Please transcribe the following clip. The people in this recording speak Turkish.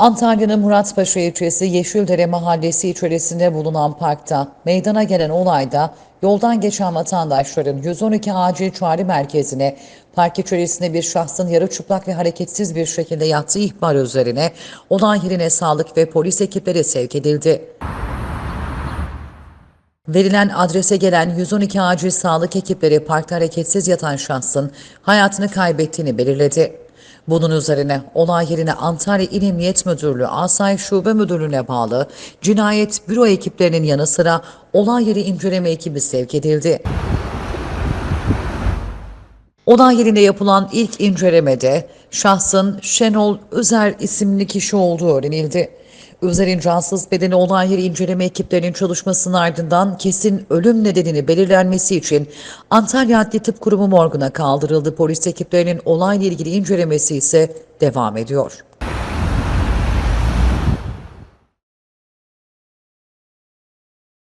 Antalya'nın Muratpaşa ilçesi Yeşildere mahallesi içerisinde bulunan parkta meydana gelen olayda yoldan geçen vatandaşların 112 acil çağrı merkezine park içerisinde bir şahsın yarı çıplak ve hareketsiz bir şekilde yattığı ihbar üzerine olay yerine sağlık ve polis ekipleri sevk edildi. Verilen adrese gelen 112 acil sağlık ekipleri parkta hareketsiz yatan şahsın hayatını kaybettiğini belirledi. Bunun üzerine olay yerine Antalya İl Emniyet Müdürlüğü Asayiş Şube Müdürlüğü'ne bağlı cinayet büro ekiplerinin yanı sıra olay yeri inceleme ekibi sevk edildi. Olay yerinde yapılan ilk incelemede şahsın Şenol Özer isimli kişi olduğu öğrenildi. Özer'in cansız bedeni olay yeri inceleme ekiplerinin çalışmasının ardından kesin ölüm nedenini belirlenmesi için Antalya Adli Tıp Kurumu morguna kaldırıldı. Polis ekiplerinin olayla ilgili incelemesi ise devam ediyor.